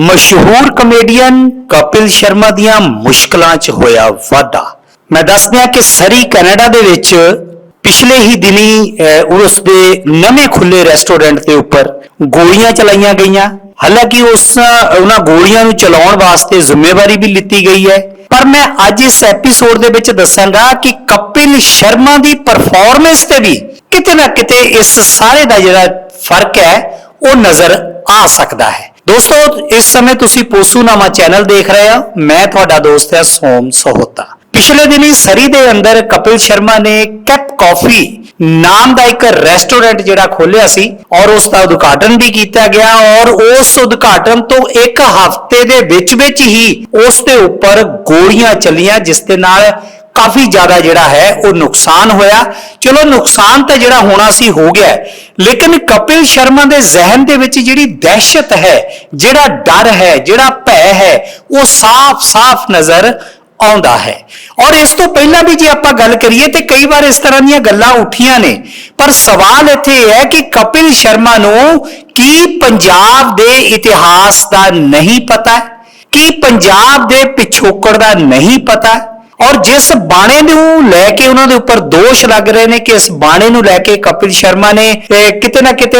ਮਸ਼ਹੂਰ ਕਮੇਡੀਅਨ ਕਪਿਲ ਸ਼ਰਮਾ ਦੀਆਂ ਮੁਸ਼ਕਲਾਂ 'ਚ ਹੋਇਆ ਵਾਧਾ। ਮੈਂ ਦੱਸ ਦਿਆਂ ਕਿ ਸਰੀ ਕੈਨੇਡਾ ਦੇ ਵਿੱਚ ਪਿਛਲੇ ਹੀ ਦਿਨੀ ਅਹ, ਉਸ ਦੇ ਨਵੇਂ ਖੁੱਲੇ ਰੈਸਟੋਰੈਂਟ ਦੇ ਉੱਪਰ ਗੋਲੀਆਂ ਚਲਾਈਆਂ ਗਈਆਂ। ਹਾਲਾਂਕਿ ਉਸ ਉਹਨਾਂ ਗੋਲੀਆਂ ਨੂੰ ਚਲਾਉਣ ਵਾਸਤੇ ਜ਼ਿੰਮੇਵਾਰੀ ਵੀ ਲਿੱਤੀ ਗਈ ਹੈ। ਪਰ ਮੈਂ ਅੱਜ ਇਸ ਐਪੀਸੋਡ ਦੇ ਵਿੱਚ ਦੱਸਾਂਗਾ ਕਿ ਕਪਿਲ ਸ਼ਰਮਾ ਦੀ ਪਰਫਾਰਮੈਂਸ ਤੇ ਵੀ ਕਿਤੇ ਨਾ ਕਿਤੇ ਇਸ ਸਾਰੇ ਦਾ ਜਿਹੜਾ ਫ਼ਰਕ ਹੈ ਉਹ ਨਜ਼ਰ ਆ ਸਕਦਾ ਹੈ। ਦੋਸਤੋ, ਇਸ ਸਮੇਂ ਤੁਸੀਂ ਪੋਸੂਨਾਮਾ ਚੈਨਲ ਦੇਖ ਰਹੇ ਹੋ ਮੈਂ ਤੁਹਾਡਾ ਦੋਸਤ ਹਾਂ ਸੋਮ ਸਹੋਤਾ। ਪਿਛਲੇ ਦਿਨੀ ਸਰੀ ਦੇ ਅੰਦਰ ਕਪਿਲ ਸ਼ਰਮਾ ਨੇ ਕੈਪ ਕਾਫੀ ਨਾਮ ਦਾ ਇੱਕ ਰੈਸਟੋਰੈਂਟ ਜਿਹੜਾ ਖੋਲਿਆ ਸੀ ਔਰ ਉਸ ਦਾ ਉਦਘਾਟਨ ਵੀ ਕੀਤਾ ਗਿਆ ਔਰ ਉਸ ਉਦਘਾਟਨ ਤੋਂ ਇੱਕ ਹਫ਼ਤੇ ਦੇ ਵਿੱਚ ਵਿੱਚ ਹੀ ਉਸ ਦੇ ਉੱਪਰ ਗੋਲੀਆਂ ਚੱਲੀਆਂ, ਜਿਸ ਦੇ ਨਾਲ ਕਾਫੀ ਜ਼ਿਆਦਾ ਜਿਹੜਾ ਹੈ ਉਹ ਨੁਕਸਾਨ ਹੋਇਆ। ਚਲੋ ਨੁਕਸਾਨ ਤਾਂ ਜਿਹੜਾ ਹੋਣਾ ਸੀ ਹੋ ਗਿਆ। ਲੇਕਿਨ ਕਪਿਲ ਸ਼ਰਮਾ ਦੇ ਜ਼ਿਹਨ ਦੇ ਵਿੱਚ ਜਿਹੜੀ ਦਹਿਸ਼ਤ ਹੈ, ਜਿਹੜਾ ਡਰ ਹੈ, ਜਿਹੜਾ ਭੈ ਹੈ, ਉਹ ਸਾਫ਼-ਸਾਫ਼ ਨਜ਼ਰ ਆਉਂਦਾ ਹੈ। ਔਰ ਇਸ ਤੋਂ ਪਹਿਲਾਂ ਵੀ ਜੇ ਆਪਾਂ ਗੱਲ ਕਰੀਏ ਤੇ ਕਈ ਵਾਰ ਇਸ ਤਰ੍ਹਾਂ ਦੀਆਂ ਗੱਲਾਂ ਉੱਠੀਆਂ ਨੇ। ਪਰ ਸਵਾਲ ਇੱਥੇ ਇਹ ਹੈ ਕਿ ਕਪਿਲ ਸ਼ਰਮਾ ਨੂੰ ਕੀ ਪੰਜਾਬ ਦੇ ਇਤਿਹਾਸ ਦਾ ਨਹੀਂ ਪਤਾ? ਕੀ ਪੰਜਾਬ ਦੇ ਪਿਛੋਕੜ ਦਾ ਨਹੀਂ ਪਤਾ? ਔਰ ਜਿਸ ਬਾਣੇ ਨੂੰ ਲੈ ਕੇ ਉਹਨਾਂ ਦੇ ਉੱਪਰ ਦੋਸ਼ ਲੱਗ ਰਹੇ ਨੇ ਕਿ ਇਸ ਬਾਣੇ ਨੂੰ ਲੈ ਕੇ ਕਪਿਲ ਸ਼ਰਮਾ ਨੇ ਕਿਤੇ ਨਾ ਕਿਤੇ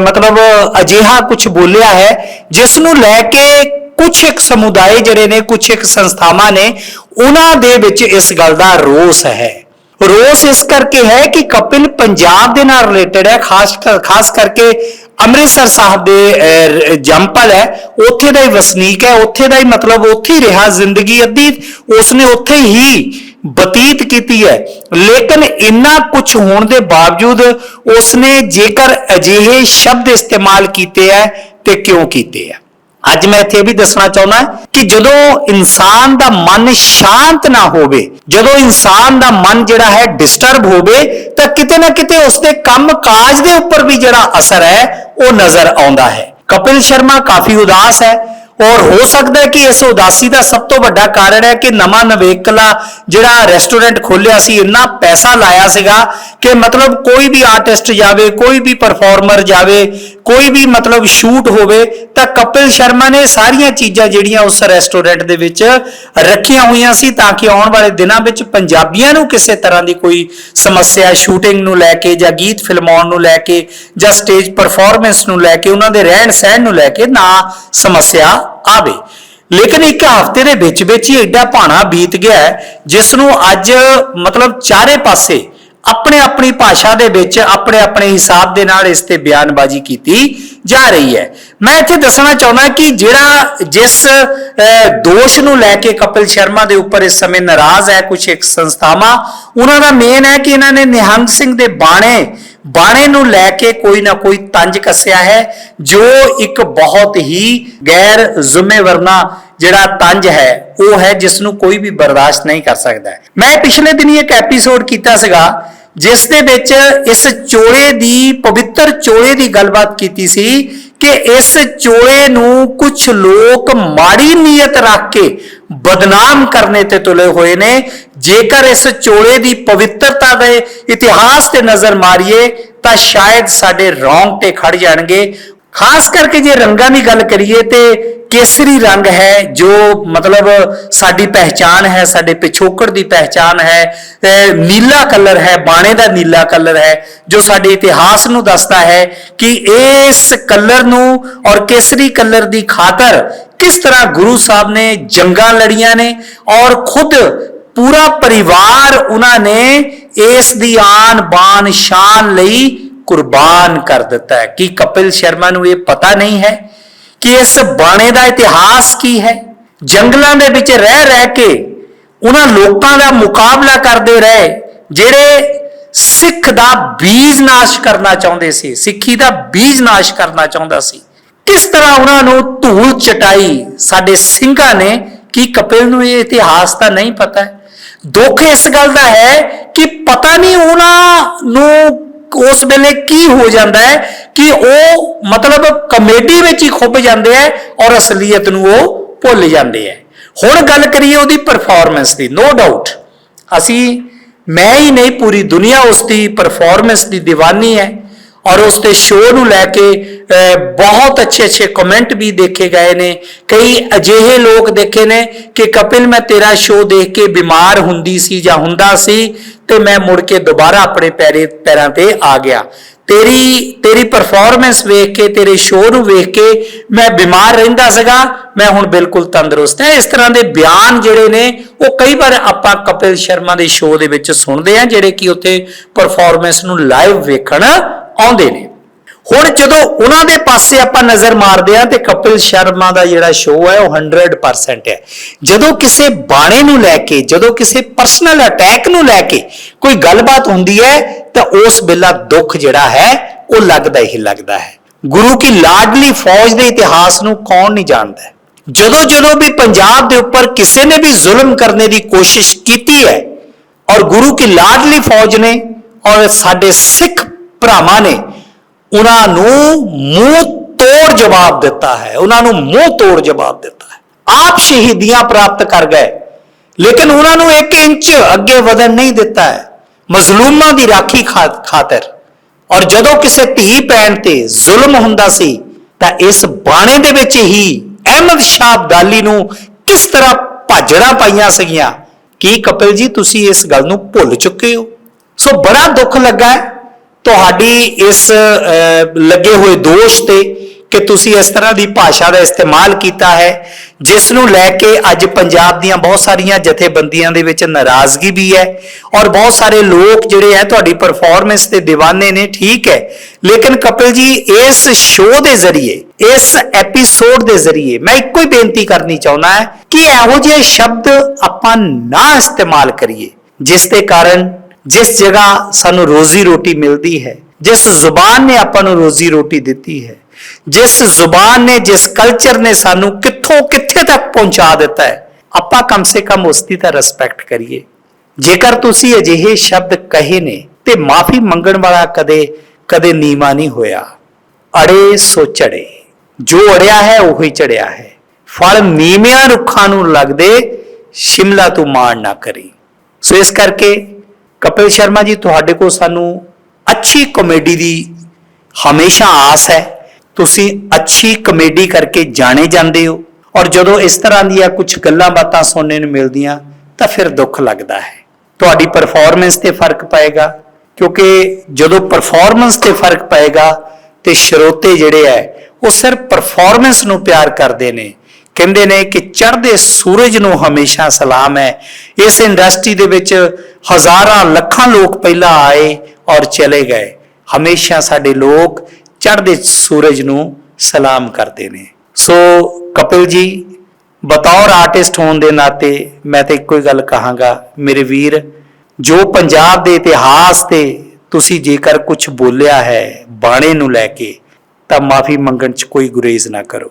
ਮਤਲਬ ਅਜਿਹਾ ਕੁਝ ਬੋਲਿਆ ਹੈ, ਜਿਸ ਨੂੰ ਲੈ ਕੇ ਕੁਝ ਇੱਕ ਸਮੁਦਾਇ ਜਿਹੜੇ ਨੇ ਕੁਝ ਇੱਕ ਸੰਸਥਾਵਾਂ ਨੇ, ਉਹਨਾਂ ਦੇ ਵਿੱਚ ਇਸ ਗੱਲ ਦਾ ਰੋਸ ਹੈ। ਰੋਸ ਇਸ ਕਰਕੇ ਹੈ ਕਿ ਕਪਿਲ ਪੰਜਾਬ ਦੇ ਨਾਲ ਰਿਲੇਟਡ ਹੈ, ਖਾਸ ਖਾਸ ਕਰਕੇ ਅੰਮ੍ਰਿਤਸਰ ਸਾਹਿਬ ਦੇ ਜੰਪਲ ਹੈ, ਉੱਥੇ ਦਾ ਹੀ ਵਸਨੀਕ ਹੈ, ਉੱਥੇ ਦਾ ਹੀ ਮਤਲਬ ਉੱਥੇ ਹੀ ਰਿਹਾ, ਜ਼ਿੰਦਗੀ ਅੱਧੀ ਉਸਨੇ ਉੱਥੇ ਹੀ ਬਤੀਤ ਕੀਤੀ ਹੈ। ਲੇਕਿਨ ਇੰਨਾ ਕੁਝ ਹੋਣ ਦੇ ਬਾਵਜੂਦ ਉਸਨੇ ਜੇਕਰ ਅਜਿਹੇ ਸ਼ਬਦ ਇਸਤੇਮਾਲ ਕੀਤੇ ਹੈ ਤੇ ਕਿਉਂ ਕੀਤੇ ਹੈ? ਅੱਜ ਮੈਂ ਇੱਥੇ ਇਹ ਵੀ ਦੱਸਣਾ ਚਾਹੁੰਦਾ ਕਿ ਜਦੋਂ ਇਨਸਾਨ ਦਾ ਮਨ ਸ਼ਾਂਤ ਨਾ ਹੋਵੇ, ਜਦੋਂ ਇਨਸਾਨ ਦਾ ਮਨ ਜਿਹੜਾ ਹੈ ਡਿਸਟਰਬ ਹੋਵੇ, ਤਾਂ ਕਿਤੇ ਨਾ ਕਿਤੇ ਉਸਦੇ ਕੰਮ ਕਾਜ ਦੇ ਉੱਪਰ ਵੀ ਜਿਹੜਾ ਅਸਰ ਹੈ, ਉਹ ਨਜ਼ਰ ਆਉਂਦਾ ਹੈ। ਕਪਿਲ ਸ਼ਰਮਾ ਕਾਫੀ ਉਦਾਸ ਹੈ। ਔਰ ਹੋ ਸਕਦਾ ਹੈ ਕਿ ਇਸ ਉਦਾਸੀ ਦਾ ਸਭ ਤੋਂ ਵੱਡਾ ਕਾਰਨ ਹੈ ਕਿ ਨਵਾਂ ਨਵੇਕਲਾ ਜਿਹੜਾ ਰੈਸਟੋਰੈਂਟ ਖੋਲਿਆ ਸੀ, ਇੰਨਾ ਪੈਸਾ ਲਾਇਆ ਸੀਗਾ ਕਿ ਮਤਲਬ ਕੋਈ ਵੀ ਆਰਟਿਸਟ ਜਾਵੇ, ਕੋਈ ਵੀ ਪਰਫਾਰਮਰ ਜਾਵੇ, ਕੋਈ ਵੀ ਮਤਲਬ ਸ਼ੂਟ ਹੋਵੇ, ਤਾਂ ਕਪਿਲ ਸ਼ਰਮਾ ਨੇ ਸਾਰੀਆਂ ਚੀਜ਼ਾਂ ਜਿਹੜੀਆਂ ਉਸ ਰੈਸਟੋਰੈਂਟ ਦੇ ਵਿੱਚ ਰੱਖੀਆਂ ਹੋਈਆਂ ਸੀ ਤਾਂ ਕਿ ਆਉਣ ਵਾਲੇ ਦਿਨਾਂ ਵਿੱਚ ਪੰਜਾਬੀਆਂ ਨੂੰ ਕਿਸੇ ਤਰ੍ਹਾਂ ਦੀ ਕੋਈ ਸਮੱਸਿਆ ਸ਼ੂਟਿੰਗ ਨੂੰ ਲੈ ਕੇ ਜਾਂ ਗੀਤ ਫਿਲਮਾਉਣ ਨੂੰ ਲੈ ਕੇ ਜਾਂ ਸਟੇਜ ਪਰਫਾਰਮੈਂਸ ਨੂੰ ਲੈ ਕੇ, ਉਹਨਾਂ ਦੇ ਰਹਿਣ ਸਹਿਣ ਨੂੰ ਲੈ ਕੇ ਨਾ ਸਮੱਸਿਆ ਆਵੇ। ਲੇਕਿਨ ਇੱਕ ਹਫ਼ਤੇ ਦੇ ਵਿੱਚ ਵਿੱਚ ਹੀ ਐਡਾ ਭਾਣਾ ਬੀਤ ਗਿਆ ਜਿਸ ਨੂੰ ਅੱਜ ਮਤਲਬ ਚਾਰੇ ਪਾਸੇ ਆਪਣੇ ਆਪਣੀ ਭਾਸ਼ਾ ਦੇ ਵਿੱਚ ਆਪਣੇ ਆਪਣੇ ਹਿਸਾਬ ਦੇ ਨਾਲ ਇਸ ਤੇ ਬਿਆਨਬਾਜ਼ੀ ਕੀਤੀ ਜਾ ਰਹੀ ਹੈ। ਮੈਂ ਇੱਥੇ ਦੱਸਣਾ ਚਾਹੁੰਦਾ ਕਿ ਜਿਹੜਾ ਜਿਸ ਅਹ, ਦੋਸ਼ ਨੂੰ ਲੈ ਕੇ ਕਪਿਲ ਸ਼ਰਮਾ ਦੇ ਉੱਪਰ ਇਸ ਸਮੇਂ ਨਾਰਾਜ਼ ਹੈ ਕੁਝ ਇੱਕ ਸੰਸਥਾਵਾਂ ਉਹਨਾਂ ਦਾ ਮੇਨ ਹੈ ਕਿ ਇਹਨਾਂ ਨੇ ਨਿਹੰਗ ਸਿੰਘ ਦੇ ਬਾਣੇ ਬਾਣੇ ਨੂੰ ਲੈ ਕੇ ਕੋਈ ਨਾ ਕੋਈ ਤੰਜ ਕੱਸਿਆ ਹੈ, ਜੋ ਇੱਕ ਬਹੁਤ ਹੀ ਗੈਰ ਜ਼ਿੰਮੇਵਾਰਨਾ ਜਿਹੜਾ ਤੰਜ ਹੈ, ਉਹ ਹੈ ਜਿਸ ਨੂੰ ਕੋਈ ਵੀ ਬਰਦਾਸ਼ਤ ਨਹੀਂ ਕਰ ਸਕਦਾ। ਮੈਂ ਪਿਛਲੇ ਦਿਨੀ ਇੱਕ ਐਪੀਸੋਡ ਕੀਤਾ ਸੀਗਾ, ਜਿਸ ਦੇ ਵਿੱਚ ਇਸ ਚੋਲੇ ਦੀ, ਪਵਿੱਤਰ ਚੋਲੇ ਦੀ ਗੱਲਬਾਤ ਕੀਤੀ ਸੀ ਕਿ ਇਸ ਚੋਲੇ ਨੂੰ ਕੁਝ ਲੋਕ ਮਾੜੀ ਨੀਅਤ ਰੱਖ ਕੇ ਬਦਨਾਮ ਕਰਨੇ ਤੇ ਤੁਲੇ ਹੋਏ ਨੇ ਜੇਕਰ ਇਸ ਚੋਲੇ ਦੀ ਪਵਿੱਤਰਤਾ ਦੇ ਇਤਿਹਾਸ ਤੇ ਨਜ਼ਰ ਮਾਰੀਏ, ਤਾਂ ਸ਼ਾਇਦ ਸਾਡੇ ਰੌਂਗਟੇ ਖੜ ਜਾਣਗੇ। ਖਾਸ ਕਰਕੇ ਜੇ ਰੰਗਾਂ ਦੀ ਗੱਲ ਕਰੀਏ, ਤੇ ਕੇਸਰੀ ਰੰਗ ਹੈ, ਜੋ ਮਤਲਬ ਸਾਡੀ ਪਹਿਚਾਨ ਹੈ, ਸਾਡੇ ਪਿਛੋਕੜ ਦੀ ਪਹਿਚਾਨ ਹੈ। ਅਹ ਨੀਲਾ ਕਲਰ ਹੈ, ਬਾਣੇ ਦਾ ਨੀਲਾ ਕਲਰ ਹੈ, ਜੋ ਸਾਡੇ ਇਤਿਹਾਸ ਨੂੰ ਦੱਸਦਾ ਹੈ ਕਿ ਇਸ ਕਲਰ ਨੂੰ ਔਰ ਕੇਸਰੀ ਕਲਰ ਦੀ ਖਾਤਰ ਕਿਸ ਤਰ੍ਹਾਂ ਗੁਰੂ ਸਾਹਿਬ ਨੇ ਜੰਗਾਂ ਲੜੀਆਂ ਨੇ ਔਰ ਖੁਦ ਪੂਰਾ ਪਰਿਵਾਰ ਉਹਨਾਂ ਨੇ ਇਸ ਦੀ ਆਨ ਬਾਨ ਸ਼ਾਨ ਲਈ ਕੁਰਬਾਨ ਕਰ ਦਿੱਤਾ ਹੈ। ਕੀ ਕਪਿਲ ਸ਼ਰਮਾ ਨੂੰ ਇਹ ਪਤਾ ਨਹੀਂ ਹੈ ਕਿ ਇਸ ਬਾਣੇ ਦਾ ਇਤਿਹਾਸ ਕੀ ਹੈ? ਜੰਗਲਾਂ ਦੇ ਵਿੱਚ ਰਹਿ ਰਹਿ ਕੇ ਉਹਨਾਂ ਲੋਕਾਂ ਦਾ ਮੁਕਾਬਲਾ ਕਰਦੇ ਰਹੇ, ਜਿਹੜੇ ਸਿੱਖ ਦਾ ਬੀਜ ਨਾਸ਼ ਕਰਨਾ ਚਾਹੁੰਦੇ ਸੀ, ਸਿੱਖੀ ਦਾ ਬੀਜ ਨਾਸ਼ ਕਰਨਾ ਚਾਹੁੰਦਾ ਸੀ। ਕਿਸ ਤਰ੍ਹਾਂ ਉਹਨਾਂ ਨੂੰ ਧੂਲ ਚਟਾਈ ਸਾਡੇ ਸਿੰਘਾਂ ਨੇ, ਕਿ ਕਪਿਲ ਨੂੰ ਇਹ ਇਤਿਹਾਸ ਤਾਂ ਨਹੀਂ ਪਤਾ ਹੈ? ਦੁੱਖ ਇਸ ਗੱਲ ਦਾ ਹੈ ਕਿ ਪਤਾ ਨਹੀਂ ਉਹਨਾਂ ਨੂੰ ਉਸ ਵੇਲੇ ਕੀ ਹੋ ਜਾਂਦਾ ਹੈ ਕਿ ਉਹ ਮਤਲਬ ਕਮੇਡੀ ਵਿੱਚ ਹੀ ਖੁੱਭ ਜਾਂਦੇ ਆ ਔਰ ਅਸਲੀਅਤ ਨੂੰ ਉਹ ਭੁੱਲ ਜਾਂਦੇ ਆ ਹੁਣ ਗੱਲ ਕਰੀਏ ਉਹਦੀ ਪਰਫਾਰਮੈਂਸ ਦੀ ਨੋ ਡਾਊਟ ਅਸੀਂ, ਮੈਂ ਹੀ ਨਹੀਂ, ਪੂਰੀ ਦੁਨੀਆ ਉਸ ਦੀ ਪਰਫਾਰਮੈਂਸ ਦੀ دیਵਾਨੀ ਹੈ। ਔਰ ਉਸ ਤੇ ਸ਼ੋਅ ਨੂੰ ਲੈ ਕੇ ਬਹੁਤ ਅੱਛੇ ਅੱਛੇ ਕਮੈਂਟ ਵੀ ਦੇਖੇ ਗਏ ਨੇ। ਕਈ ਅਜਿਹੇ ਲੋਕ ਦੇਖੇ ਨੇ ਕਿ ਕਪਿਲ, ਮੈਂ ਤੇਰਾ ਸ਼ੋਅ ਦੇਖ ਕੇ ਬਿਮਾਰ ਹੁੰਦੀ ਸੀ ਜਾਂ ਹੁੰਦਾ ਸੀ ਤੇ ਮੈਂ ਮੁੜ ਕੇ ਦੁਬਾਰਾ ਆਪਣੇ ਪੈਰੇ, ਪੈਰਾਂ ਤੇ ਆ ਗਿਆ। ਤੇਰੀ ਤੇਰੀ ਪਰਫਾਰਮੈਂਸ ਵੇਖ ਕੇ, ਤੇਰੇ ਸ਼ੋਅ ਨੂੰ ਵੇਖ ਕੇ ਮੈਂ ਬਿਮਾਰ ਰਹਿੰਦਾ ਸੀਗਾ, ਮੈਂ ਹੁਣ ਬਿਲਕੁਲ ਤੰਦਰੁਸਤ ਹਾਂ। ਇਸ ਤਰ੍ਹਾਂ ਦੇ ਬਿਆਨ ਜਿਹੜੇ ਨੇ, ਉਹ ਕਈ ਵਾਰ ਆਪਾਂ ਕਪਿਲ ਸ਼ਰਮਾ ਦੇ ਸ਼ੋਅ ਦੇ ਵਿੱਚ ਸੁਣਦੇ ਆ ਜਿਹੜੇ ਕਿ ਉੱਥੇ ਪਰਫਾਰਮੈਂਸ ਨੂੰ ਲਾਈਵ ਵੇਖਣ ਆਉਂਦੇ ਨੇ। ਹੁਣ ਜਦੋਂ ਉਹਨਾਂ ਦੇ ਪਾਸੇ ਆਪਾਂ ਨਜ਼ਰ ਮਾਰਦੇ ਆ ਤੇ ਕਪਿਲ ਸ਼ਰਮਾ ਦਾ ਜਿਹੜਾ ਸ਼ੋਅ ਹੈ ਉਹ 100% ਹੈ। ਜਦੋਂ ਕਿਸੇ ਬਾਣੇ ਨੂੰ ਲੈ ਕੇ, ਜਦੋਂ ਕਿਸੇ ਪਰਸਨਲ ਅਟੈਕ ਨੂੰ ਲੈ ਕੇ ਕੋਈ ਗੱਲਬਾਤ ਹੁੰਦੀ ਹੈ, ਤਾਂ ਉਸ ਵੇਲਾ ਦੁੱਖ ਜਿਹੜਾ ਹੈ, ਉਹ ਲੱਗਦਾ ਹੀ ਲੱਗਦਾ ਹੈ। ਗੁਰੂ ਕੀ ਲਾਡਲੀ ਫੌਜ ਦੇ ਇਤਿਹਾਸ ਨੂੰ ਕੌਣ ਨਹੀਂ ਜਾਣਦਾ ਜਦੋਂ ਜਦੋਂ ਵੀ ਪੰਜਾਬ ਦੇ ਉੱਪਰ ਕਿਸੇ ਨੇ ਵੀ ਜ਼ੁਲਮ ਕਰਨੇ ਦੀ ਕੋਸ਼ਿਸ਼ ਕੀਤੀ ਹੈ ਔਰ ਗੁਰੂ ਕੀ ਲਾਡਲੀ ਫੌਜ ਨੇ ਔਰ ਸਾਡੇ ਸਿੱਖ ਭਰਾਵਾਂ ਨੇ ਉਹਨਾਂ ਨੂੰ ਮੂੰਹ ਤੋੜ ਜਵਾਬ ਦਿੱਤਾ ਹੈ। ਉਹਨਾਂ ਨੂੰ ਮੂੰਹ ਤੋੜ ਜਵਾਬ ਦਿੱਤਾ ਹੈ। ਆਪ ਸ਼ਹੀਦੀਆਂ ਪ੍ਰਾਪਤ ਕਰ ਗਏ। ਲੇਕਿਨ ਉਹਨਾਂ ਨੂੰ 1 ਇੰਚ ਅੱਗੇ ਵਧਣ ਨਹੀਂ ਦਿੱਤਾ ਹੈ। ਮਜ਼ਲੂਮਾਂ ਦੀ ਰਾਖੀ ਖਾਤਰ। ਔਰ ਜਦੋਂ ਕਿਸੇ ਧੀ ਪੈਣ ਤੇ ਜ਼ੁਲਮ ਹੁੰਦਾ ਸੀ, ਤਾਂ ਇਸ ਬਾਣੇ ਦੇ ਵਿੱਚ ਹੀ ਅਹਿਮਦ ਸ਼ਾਹ ਅਬਦਾਲੀ ਨੂੰ ਕਿਸ ਤਰ੍ਹਾਂ ਭਾਜੜਾਂ ਪਾਈਆਂ ਸੀਗੀਆਂ? ਕੀ ਕਪਿਲ ਜੀ, ਤੁਸੀਂ ਇਸ ਗੱਲ ਨੂੰ ਭੁੱਲ ਚੁੱਕੇ ਹੋ? ਸੋ ਬੜਾ ਦੁੱਖ ਲੱਗਾ ਹੈ। ਤੁਹਾਡੀ ਇਸ ਲੱਗੇ ਹੋਏ ਦੋਸ਼ ਤੇ ਕਿ ਤੁਸੀਂ ਇਸ ਤਰ੍ਹਾਂ ਦੀ ਭਾਸ਼ਾ ਦਾ ਇਸਤੇਮਾਲ ਕੀਤਾ ਹੈ, ਜਿਸ ਨੂੰ ਲੈ ਕੇ ਅੱਜ ਪੰਜਾਬ ਦੀਆਂ ਬਹੁਤ ਸਾਰੀਆਂ ਜਥੇਬੰਦੀਆਂ ਦੇ ਵਿੱਚ ਨਾਰਾਜ਼ਗੀ ਵੀ ਹੈ ਔਰ ਬਹੁਤ ਸਾਰੇ ਲੋਕ ਜਿਹੜੇ ਹੈ ਤੁਹਾਡੀ ਪਰਫਾਰਮੈਂਸ 'ਤੇ دیਵਾਨੇ ਨੇ, ਠੀਕ ਹੈ। ਲੇਕਿਨ ਕਪਿਲ ਜੀ, ਇਸ ਸ਼ੋਅ ਦੇ ਜ਼ਰੀਏ, ਇਸ ਐਪੀਸੋਡ ਦੇ ਜ਼ਰੀਏ ਮੈਂ ਇੱਕੋ ਹੀ ਬੇਨਤੀ ਕਰਨੀ ਚਾਹੁੰਦਾ ਹਾਂ ਕਿ ਇਹੋ ਜਿਹੇ ਸ਼ਬਦ ਆਪਾਂ ਨਾ ਇਸਤੇਮਾਲ ਕਰੀਏ, ਜਿਸ ਦੇ ਕਾਰਨ ਜਿਸ ਜਗ੍ਹਾ ਸਾਨੂੰ ਰੋਜ਼ੀ ਰੋਟੀ ਮਿਲਦੀ ਹੈ, ਜਿਸ ਜ਼ੁਬਾਨ ਨੇ ਆਪਾਂ ਨੂੰ ਰੋਜ਼ੀ ਰੋਟੀ ਦਿੱਤੀ ਹੈ, ਜਿਸ ਜ਼ੁਬਾਨ ਨੇ, ਜਿਸ ਕਲਚਰ ਨੇ ਸਾਨੂੰ ਕਿੱਥੋਂ ਕਿੱਥੇ ਤੱਕ ਪਹੁੰਚਾ ਦਿੱਤਾ ਹੈ, ਆਪਾਂ ਕਮ ਸੇ ਕਮ ਉਸ ਦੀ ਤਾਂ ਰਿਸਪੈਕਟ ਕਰੀਏ। ਜੇਕਰ ਤੁਸੀਂ ਅਜਿਹੇ ਸ਼ਬਦ ਕਹੇ ਨੇ ਤੇ ਮਾਫੀ ਮੰਗਣ ਵਾਲਾ ਕਦੇ ਕਦੇ ਨੀਵਾ ਨਹੀਂ ਹੋਇਆ। ਅੜੇ ਸੋ ਚੜੇ, ਜੋ ਅੜਿਆ ਹੈ ਉਹੀ ਚੜਿਆ ਹੈ। ਫਲ ਨੀਵਿਆਂ ਰੁੱਖਾਂ ਨੂੰ ਲੱਗਦੇ, ਸ਼ਿਮਲਾ ਤੂੰ ਮਾਣ ਨਾ ਕਰੀ। ਸੋ ਇਸ ਕਰਕੇ ਕਪਿਲ ਸ਼ਰਮਾ ਜੀ, ਤੁਹਾਡੇ ਕੋਲ ਸਾਨੂੰ ਅੱਛੀ ਕਾਮੇਡੀ ਦੀ ਹਮੇਸ਼ਾ ਆਸ ਹੈ। ਤੁਸੀਂ ਅੱਛੀ ਕਾਮੇਡੀ ਕਰਕੇ ਜਾਣੇ ਜਾਂਦੇ ਹੋ ਔਰ ਜਦੋਂ ਇਸ ਤਰ੍ਹਾਂ ਦੀਆਂ ਕੁਝ ਗੱਲਾਂ ਬਾਤਾਂ ਸੁਣਨੇ ਨੂੰ ਮਿਲਦੀਆਂ, ਤਾਂ ਫਿਰ ਦੁੱਖ ਲੱਗਦਾ ਹੈ। ਤੁਹਾਡੀ ਪਰਫਾਰਮੈਂਸ ਤੇ ਫ਼ਰਕ ਪਏਗਾ, ਕਿਉਂਕਿ ਜਦੋਂ ਪਰਫਾਰਮੈਂਸ ਤੇ ਫ਼ਰਕ ਪਏਗਾ, ਤੇ ਸਰੋਤੇ ਜਿਹੜੇ ਹੈ, ਉਹ ਸਿਰਫ ਪਰਫਾਰਮੈਂਸ ਨੂੰ ਪਿਆਰ ਕਰਦੇ ਨੇ। ਕਹਿੰਦੇ ਨੇ ਕਿ ਚੜ੍ਹਦੇ ਸੂਰਜ ਨੂੰ ਹਮੇਸ਼ਾ ਸਲਾਮ ਹੈ। ਇਸ ਇੰਡਸਟਰੀ ਦੇ ਵਿੱਚ ਹਜ਼ਾਰਾਂ ਲੱਖਾਂ ਲੋਕ ਪਹਿਲਾਂ ਆਏ ਔਰ ਚਲੇ ਗਏ। ਹਮੇਸ਼ਾ ਸਾਡੇ ਲੋਕ ਚੜ੍ਹਦੇ ਸੂਰਜ ਨੂੰ ਸਲਾਮ ਕਰਦੇ ਨੇ। ਸੋ ਕਪਿਲ ਜੀ, ਬਤੌਰ ਆਰਟਿਸਟ ਹੋਣ ਦੇ ਨਾਤੇ ਮੈਂ ਤਾਂ ਇੱਕੋ ਹੀ ਗੱਲ ਕਹਾਂਗਾ, ਮੇਰੇ ਵੀਰ, ਜੋ ਪੰਜਾਬ ਦੇ ਇਤਿਹਾਸ ਤੇ ਤੁਸੀਂ ਜੇਕਰ ਕੁਝ ਬੋਲਿਆ ਹੈ ਬਾਣੇ ਨੂੰ ਲੈ ਕੇ, ਤਾਂ ਮਾਫੀ ਮੰਗਣ ਚ ਕੋਈ ਗੁਰੇਜ਼ ਨਾ ਕਰੋ।